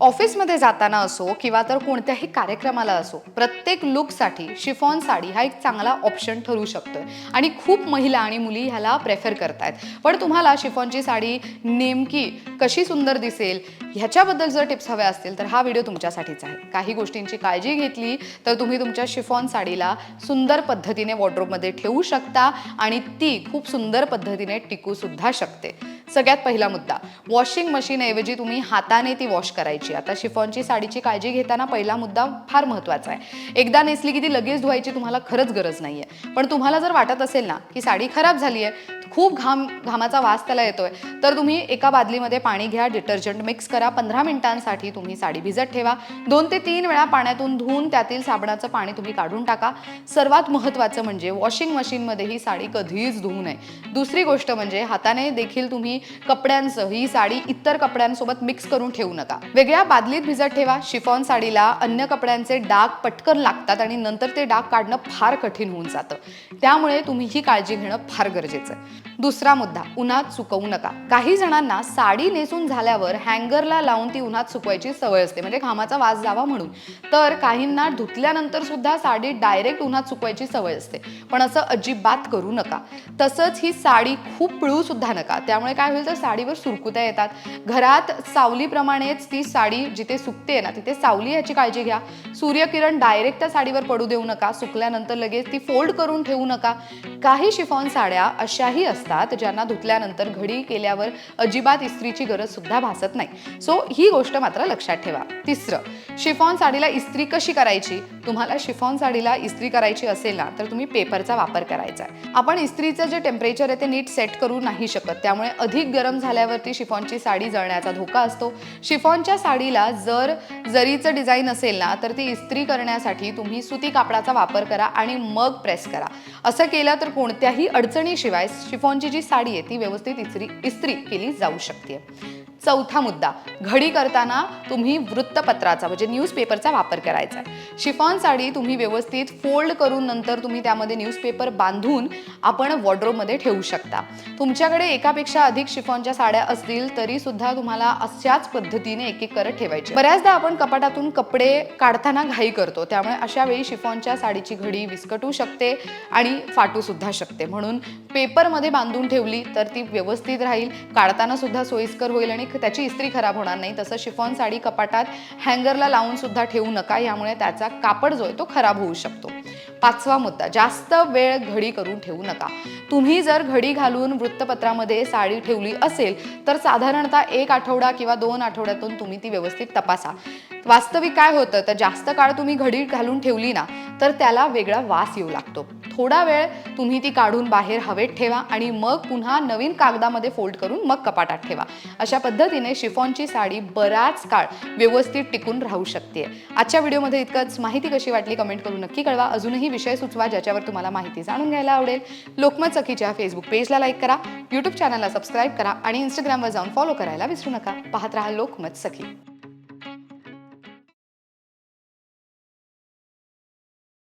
ऑफिसमध्ये जाताना असो किंवा तर कोणत्याही कार्यक्रमाला असो प्रत्येक लुकसाठी शिफॉन साडी हा एक चांगला ऑप्शन ठरू शकतो आणि खूप महिला आणि मुली ह्याला प्रेफर करतायत. पण तुम्हाला शिफॉनची साडी नेमकी कशी सुंदर दिसेल ह्याच्याबद्दल जर टिप्स हव्या असतील तर हा व्हिडिओ तुमच्यासाठीच आहे. काही गोष्टींची काळजी घेतली तर तुम्ही तुमच्या शिफॉन साडीला सुंदर पद्धतीने वॉर्ड्रोबमध्ये ठेवू शकता आणि ती खूप सुंदर पद्धतीने टिकू सुद्धा शकते. सगळ्यात पहिला मुद्दा वॉशिंग मशीनऐवजी तुम्ही हाताने ती वॉश करायची. आता शिफॉनची साडीची काळजी घेताना पहिला मुद्दा फार महत्त्वाचा आहे. एकदा नेसली की ती लगेच धुवायची तुम्हाला खरंच गरज नाही आहे पण तुम्हाला जर वाटत असेल ना की साडी खराब झाली आहे खूप घाम घामाचा वास त्याला येतोय. तर तुम्ही एका बादलीमध्ये पाणी घ्या डिटर्जंट मिक्स करा. पंधरा मिनिटांसाठी तुम्ही साडी भिजत ठेवा. दोन ते तीन वेळा पाण्यातून धुवून त्यातील साबणाचं पाणी तुम्ही काढून टाका. सर्वात महत्त्वाचं म्हणजे वॉशिंग मशीनमध्ये ही साडी कधीच धुवू नये. दुसरी गोष्ट म्हणजे हाताने देखील तुम्ही कपड्यांसह ही साडी इतर कपड्यांसोबत मिक्स करून ठेवू नका. वेगळ्या बादलीत भिजत ठेवा. शिफॉन साडीला अन्य कपड्यांचे डाग पटकन लागतात आणि नंतर ते डाग काढणं फार कठीण होऊन जातं. त्यामुळे तुम्ही ही काळजी घेणं फार गरजेचं आहे. दुसरा मुद्दा उन्हात सुकवू नका. काही जणांना साडी नेसून झाल्यावर हँगरला लावून ती उन्हात सुकवायची सवय असते म्हणजे घामाचा वास जावा म्हणून. तर काहींना धुतल्यानंतर सुद्धा साडी डायरेक्ट उन्हात सुकवायची सवय असते. पण असं अजिबात करू नका. तसंच ही साडी खूप पिळू सुद्धा नका. त्यामुळे काय होईल तर साडीवर सुरकुत्या येतात. घरात सावलीप्रमाणेच ती साडी जिथे सुकते ना तिथे सावली याची काळजी घ्या. सूर्यकिरण डायरेक्ट त्या साडीवर पडू देऊ नका. सुकल्यानंतर लगेच ती फोल्ड करून ठेवू नका. काही शिफॉन साड्या अशाही असतात ज्यांना धुतल्यानंतर घडी केल्यावर अजिबात इस्त्रीची गरज सुद्धा भासत नाही. सो ही गोष्ट मात्र लक्षात ठेवा. तिसरं शिफॉन साडीला इस्त्री कशी करायची? तुम्हाला शिफॉन साडीला इस्त्री करायची असेल ना तर तुम्ही पेपरचा वापर करायचा आहे. आपण इस्त्रीचं जे टेम्परेचर आहे ते नीट सेट करू नाही शकत. त्यामुळे अधिक गरम झाल्यावरती शिफॉनची साडी जळण्याचा धोका असतो. शिफॉनच्या साडीला जर जरीचं डिझाईन असेल ना तर ती इस्त्री करण्यासाठी तुम्ही सुती कापडाचा वापर करा आणि मग प्रेस करा. असं केलं तर कोणत्याही अडचणीशिवाय शिफॉनची जी साडी आहे ती व्यवस्थित इस्त्री इस्त्री केली जाऊ शकते. चौथा मुद्दा. घडी करताना तुम्ही वृत्तपत्राचा म्हणजे न्यूजपेपरचा वापर करायचा. आहे शिफॉन साडी तुम्ही व्यवस्थित फोल्ड करून नंतर तुम्ही त्यामध्ये न्यूजपेपर बांधून आपण वॉर्ड्रोबमध्ये ठेवू शकता. तुमच्याकडे एकापेक्षा अधिक शिफॉनच्या साड्या असतील तरी सुद्धा तुम्हाला अशाच पद्धतीने एक एक करत ठेवायचे. बऱ्याचदा आपण कपाटातून कपडे काढताना घाई करतो त्यामुळे अशा वेळी शिफॉनच्या साडीची घडी विस्कटू शकते आणि फाटू सुद्धा शकते. म्हणून पेपरमध्ये बांधून ठेवली तर ती व्यवस्थित राहील काढताना सुद्धा सोयीस्कर होईल आणि त्याची इस्त्री खराब होणार नाही. तसं शिफॉन साडी कपाटात हँगरला लावून सुद्धा ठेवू नका. यामुळे त्याचा कापड जो आहे तो खराब होऊ शकतो. पाचवा मुद्दा जास्त वेळ घडी करून ठेवू नका. तुम्ही जर घडी घालून वृत्तपत्रामध्ये साडी ठेवली असेल तर साधारणतः एक आठवडा किंवा दोन आठवड्यातून तुम्ही ती व्यवस्थित तपासा. वास्तविक काय होतं? तर जास्त काळ तुम्ही घडी घालून ठेवली ना तर त्याला वेगळा वास येऊ लागतो. थोडा वेळ तुम्ही ती काढून बाहेर हवेत ठेवा आणि मग पुन्हा नवीन कागदामध्ये फोल्ड करून मग कपाटात ठेवा. अशा पद्धतीने शिफॉनची साडी बराच काळ व्यवस्थित टिकून राहू शकते. आजच्या व्हिडिओमध्ये इतकंच. माहिती कशी वाटली कमेंट करून नक्की कळवा. अजूनही विषय सुचवा ज्याच्यावर तुम्हाला माहिती जाणून घ्यायला आवडेल. लोकमत सखीच्या फेसबुक पेजला लाईक करा. यूट्यूब चॅनलला सबस्क्राईब करा आणि इंस्टाग्रामवर जाऊन फॉलो करायला विसरू नका. पाहत राहा लोकमत सखी.